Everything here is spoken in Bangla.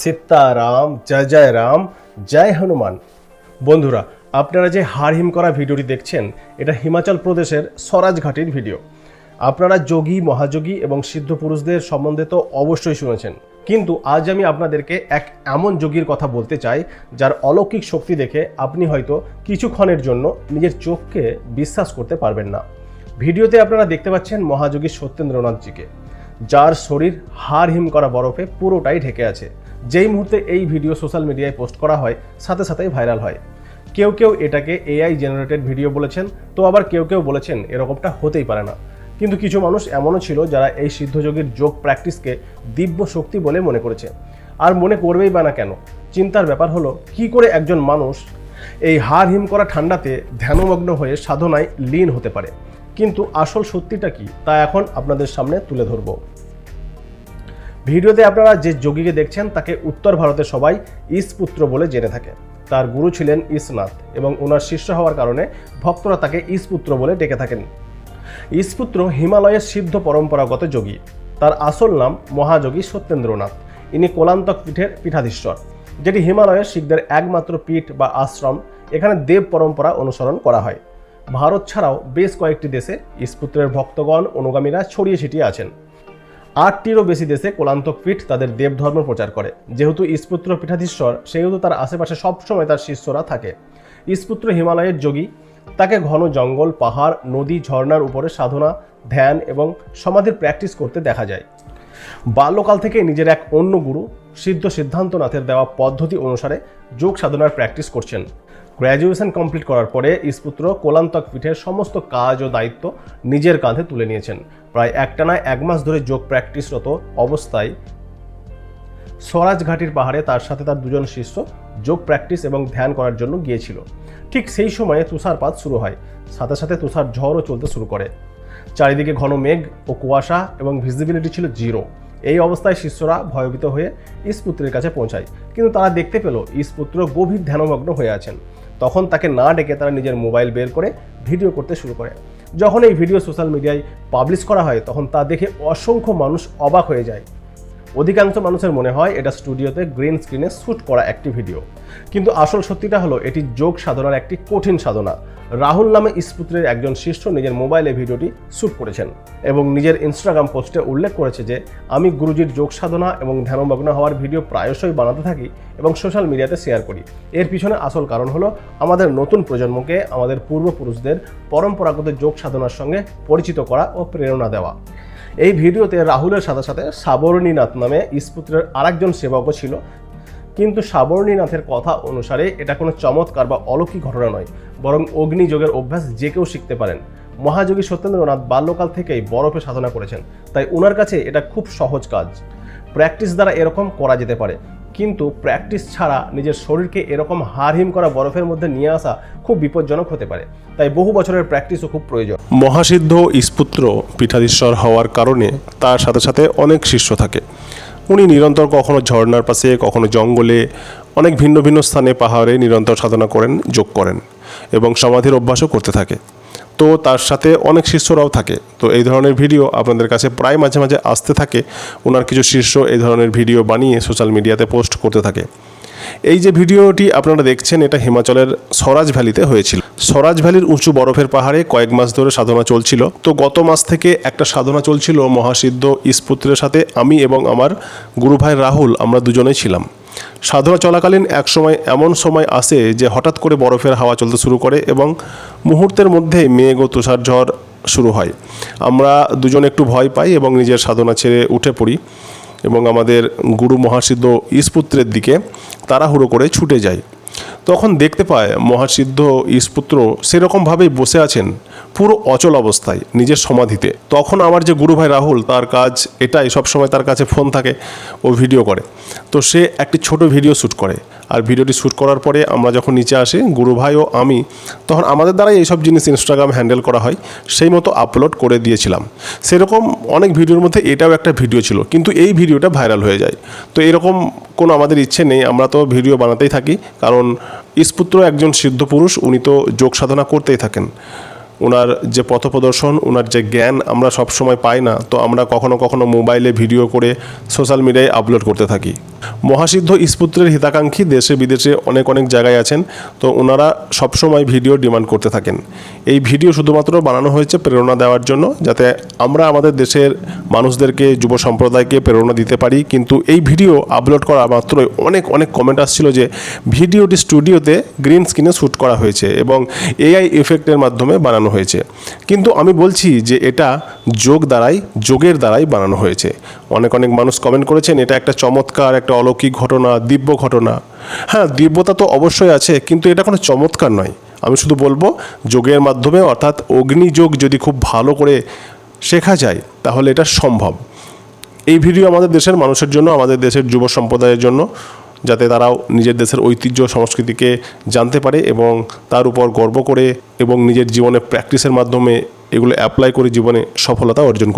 সীতারাম, জয় জয় রাম, জয় হনুমান। বন্ধুরা, আপনারা যে হারহিম করা ভিডিওটি দেখছেন, এটা হিমাচল প্রদেশের স্বরাজ ঘাটির ভিডিও। আপনারা যোগী, মহাযোগী এবং সিদ্ধ পুরুষদের সম্বন্ধে তো অবশ্যই শুনেছেন। কিন্তু আজ আমি আপনাদেরকে এক এমন যোগীর কথা বলতে চাই, যার অলৌকিক শক্তি দেখে আপনি হয়তো কিছুক্ষণের জন্য নিজের চোখকে বিশ্বাস করতে পারবেন না। ভিডিওতে আপনারা দেখতে পাচ্ছেন মহাযোগী সত্যেন্দ্রনাথজিকে। যার শরীর হাড় হিম করা বরফে পুরোটাই ঢেকে আছে। যেই মুহূর্তে এই ভিডিও সোশ্যাল মিডিয়ায় পোস্ট করা হয়, সাথে সাথেই ভাইরাল হয়। কেউ কেউ এটাকে এআই জেনারেটেড ভিডিও বলেছেন, তো আবার কেউ কেউ বলেছেন এরকমটা হতেই পারে না। কিন্তু কিছু মানুষ এমনও ছিল যারা এই সিদ্ধযোগীর যোগ প্র্যাকটিসকে দিব্য শক্তি বলে মনে করেছে। আর মনে করবেই বা না কেন, চিন্তার ব্যাপার হলো, কি করে একজন মানুষ এই হাড় হিম করা ঠান্ডাতে ধ্যানমগ্ন হয়ে সাধনায় লীন হতে পারে? কিন্তু আসল সত্যিটা কি তা এখন আপনাদের সামনে তুলে ধরবো। ভিডিওতে আপনারা যে যোগীকে দেখছেন, তাকে উত্তর ভারতের সবাই ইসপুত্র বলে জেনে থাকে। তার গুরু ছিলেন ইসনাথ এবং ওনার শিষ্য হওয়ার কারণে ভক্তরা তাকে ইসপুত্র বলে ডেকে থাকেন। ইসপুত্র হিমালয়ের সিদ্ধ পরম্পরাগত যোগী। তার আসল নাম মহাযোগী সত্যেন্দ্রনাথ। ইনি কোলান্তক পীঠের পীঠাধীশ্বর, যেটি হিমালয়ের শিখদের একমাত্র পীঠ বা আশ্রম। এখানে দেব পরম্পরা অনুসরণ করা হয়। ভারত ছাড়াও বেশ কয়েকটি দেশে ইসপুত্রের ভক্তগণ অনুগামীরা ছড়িয়ে ছিটিয়ে আছেন। আটটিরও বেশি দেশে কোলান্তক পীঠ তাদের দেবধর্ম প্রচার করে। যেহেতু ইসপুত্র পীঠাধীশ্বর, সেহেতু তার আশেপাশে সবসময় তার শিষ্যরা থাকে। ইসপুত্র হিমালয়ের যোগী। তাকে ঘন জঙ্গল, পাহাড়, নদী, ঝর্ণার উপরে সাধনা, ধ্যান এবং সমাধির প্র্যাকটিস করতে দেখা যায়। বাল্যকাল থেকে নিজের এক অন্য গুরু সিদ্ধ সিদ্ধান্তনাথের দেওয়া পদ্ধতি অনুসারে যোগ সাধনার প্র্যাকটিস করছেন। গ্র্যাজুয়েশন কমপ্লিট করার পরে ইসপুত্র কোলান্তক পীঠের সমস্ত কাজ ও দায়িত্ব নিজের কাঁধে তুলে নিয়েছেন। প্রায় একটানা এক মাস ধরে যোগ প্র্যাকটিসরত অবস্থায় স্বরাজ ঘাটির পাহাড়ে তার সাথে তার দুজন শিষ্য যোগ প্র্যাকটিস এবং ধ্যান করার জন্য গিয়েছিল। ঠিক সেই সময়ে তুষারপাত শুরু হয়। সাথে সাথে তুষার ঝড়ও চলতে শুরু করে। চারিদিকে ঘন মেঘ ও কুয়াশা এবং ভিজিবিলিটি ছিল জিরো এই অবস্থায় শিষ্যরা ভয়ভীত হয়ে ইস্পুত্রের কাছে পৌঁছায়। কিন্তু তারা দেখতে পেল ইসপুত্র গভীর ধ্যানমগ্ন হয়ে আছেন। তখন তাকে না ডেকে তারা নিজের মোবাইল বের করে ভিডিও করতে শুরু করে। যখন এই ভিডিও সোশ্যাল মিডিয়ায় পাবলিশ করা হয়, তখন তা দেখে অসংখ্য মানুষ অবাক হয়ে যায়। অধিকাংশ মানুষের মনে হয় এটা স্টুডিওতে গ্রিন স্ক্রিনে শ্যুট করা একটি ভিডিও। কিন্তু আসল সত্যিটা হলো, এটি যোগ সাধনার একটি কঠিন সাধনা। রাহুল নামে ইসপুত্রের একজন শিষ্য নিজের মোবাইলে ভিডিওটি শ্যুট করেছেন এবং নিজের ইনস্টাগ্রাম পোস্টে উল্লেখ করেছে যে, আমি গুরুজির যোগ সাধনা এবং ধ্যানমগ্ন হওয়ার ভিডিও প্রায়শই বানাতে থাকি এবং সোশ্যাল মিডিয়াতে শেয়ার করি। এর পিছনে আসল কারণ হলো, আমাদের নতুন প্রজন্মকে আমাদের পূর্বপুরুষদের পরম্পরাগত যোগ সাধনার সঙ্গে পরিচিত করা ও প্রেরণা দেওয়া। এই ভিডিওতে রাহুলের সাথে সাথে সাবরণীনাথ নামে ইস্পুত্রের আরেকজন সেবকও ছিল। কিন্তু সাবরণীনাথের কথা অনুসারে এটা কোনো চমৎকার বা অলৌকিক ঘটনা নয়, বরং অগ্নিযোগের অভ্যাস যে কেউ শিখতে পারেন। মহাযোগী সত্যেন্দ্রনাথ বাল্যকাল থেকেই বরফে সাধনা করেছেন, তাই ওনার কাছে এটা খুব সহজ কাজ। প্র্যাকটিস দ্বারা এরকম করা যেতে পারে। কিন্তু প্র্যাকটিস ছাড়া নিজের শরীরকে এরকম হারহিম করা বরফের মধ্যে নিয়ে আসা খুব বিপজ্জনক হতে পারে। তাই বহু বছরের প্র্যাকটিসও খুব প্রয়োজন। মহাসিদ্ধ ইস্পুত্র পীঠাধীশ্বর হওয়ার কারণে তার সাথে সাথে অনেক শিষ্য থাকে। উনি নিরন্তর কখনো ঝর্ণার পাশে, কখনো জঙ্গলে, অনেক ভিন্ন ভিন্ন স্থানে পাহাড়ে নিরন্তর সাধনা করেন, যোগ করেন এবং সমাধির অভ্যাসও করতে থাকে। তো তার সাথে অনেক শিষ্যরাও থাকে। তো এই ধরনের ভিডিও আপনাদের কাছে প্রায় মাঝে মাঝে আসতে থাকে। ওনার কিছু শিষ্য এই ধরনের ভিডিও বানিয়ে সোশ্যাল মিডিয়াতে পোস্ট করতে থাকে। এই যে ভিডিওটি আপনারা দেখছেন, এটা হিমাচলের স্বরাজ ভ্যালিতে হয়েছিল। স্বরাজ ভ্যালির উঁচু বরফের পাহাড়ে কয়েক মাস ধরে সাধনা চলছিল। তো গত মাস থেকে একটা সাধনা চলছিল মহাসিদ্ধ ইসপুত্রের সাথে। আমি এবং আমার গুরু ভাই রাহুল, আমরা দুজনেই ছিলাম। সাধনা চলাকালীন এক সময় এমন সময় আসে যে হঠাৎ করে বরফের হাওয়া চলতে শুরু করে এবং মুহূর্তের মধ্যে মেঘ ও তুষার ঝড় শুরু হয়। আমরা দুজন একটু ভয় পাই এবং নিজের সাধনা ছেড়ে উঠে পড়ি এবং আমাদের গুরু মহাসিদ্ধ ইসপুত্রের দিকে তাড়াহুড়ো করে ছুটে যায় তখন দেখতে পায় মহাসিদ্ধ ইসপুত্র সেরকমভাবেই বসে আছেন পুরো অচল অবস্থায় নিজের সমাধিতে। তখন আমার যে গুরু ভাই রাহুল, তার কাজ এটাই, সবসময় তার কাছে ফোন থাকে, ও ভিডিও করে। তো সে একটি ছোট ভিডিও শ্যুট করে। আর ভিডিওটি শ্যুট করার পরে আমরা যখন নিচে আসি গুরু ভাই ও আমি, তখন আমাদের দ্বারাই এইসব জিনিস ইনস্টাগ্রাম হ্যান্ডেল করা হয়, সেই মতো আপলোড করে দিয়েছিলাম। সেরকম অনেক ভিডিওর মধ্যে এটাও একটা ভিডিও ছিল, কিন্তু এই ভিডিওটা ভাইরাল হয়ে যায়। তো এরকম কোনো আমাদের ইচ্ছে নেই, আমরা তো ভিডিও বানাতেই থাকি, কারণ ইসপুত্র একজন সিদ্ধ পুরুষ, উনি তো যোগ সাধনা করতেই থাকেন। ওনার যে পথপ্রদর্শন ওনার যে জ্ঞান আমরা সব সময় পাই না, তো আমরা কখনো কখনো মোবাইলে ভিডিও করে সোশ্যাল মিডিয়ায় আপলোড করতে থাকি। মহাসিদ্ধ ইস্পুত্রের হিতাকাঙ্ক্ষী দেশে বিদেশে অনেক অনেক জায়গায় আছেন, তো ওনারা সবসময় ভিডিও ডিমান্ড করতে থাকেন। এই ভিডিও শুধুমাত্র বানানো হয়েছে প্রেরণা দেওয়ার জন্য, যাতে আমরা আমাদের দেশের মানুষদেরকে, যুব সম্প্রদায়কে প্রেরণা দিতে পারি। কিন্তু এই ভিডিও আপলোড করা মাত্রই অনেক অনেক কমেন্ট আসছিল যে ভিডিওটি স্টুডিওতে গ্রিন স্ক্রিনে শ্যুট করা হয়েছে এবং এআই এফেক্টের মাধ্যমে বানানো হয়েছে। কিন্তু আমি বলছি যে এটা যোগ দ্বারাই, যোগের দ্বারাই বানানো হয়েছে। অনেক অনেক মানুষ কমেন্ট করেছেন, এটা একটা চমৎকার, একটা অলৌকিক ঘটনা, দিব্য ঘটনা। হ্যাঁ দিব্যতা তো অবশ্যই আছে, কিন্তু এটা কোনো চমৎকার নয়। আমি শুধু বলব, যোগের মাধ্যমে অর্থাৎ অগ্নিযোগ যদি খুব ভালো করে শেখা যায়, তাহলে এটা সম্ভব। এই ভিডিও আমাদের দেশের মানুষের জন্য, আমাদের দেশের যুব সম্প্রদায়ের জন্য, যাতে তারাও নিজের দেশের ঐতিহ্য, সংস্কৃতিকে জানতে পারে এবং তার উপর গর্ব করে এবং নিজের জীবনে প্র্যাকটিসের মাধ্যমে এগুলো অ্যাপ্লাই করে জীবনে সফলতা অর্জন করতে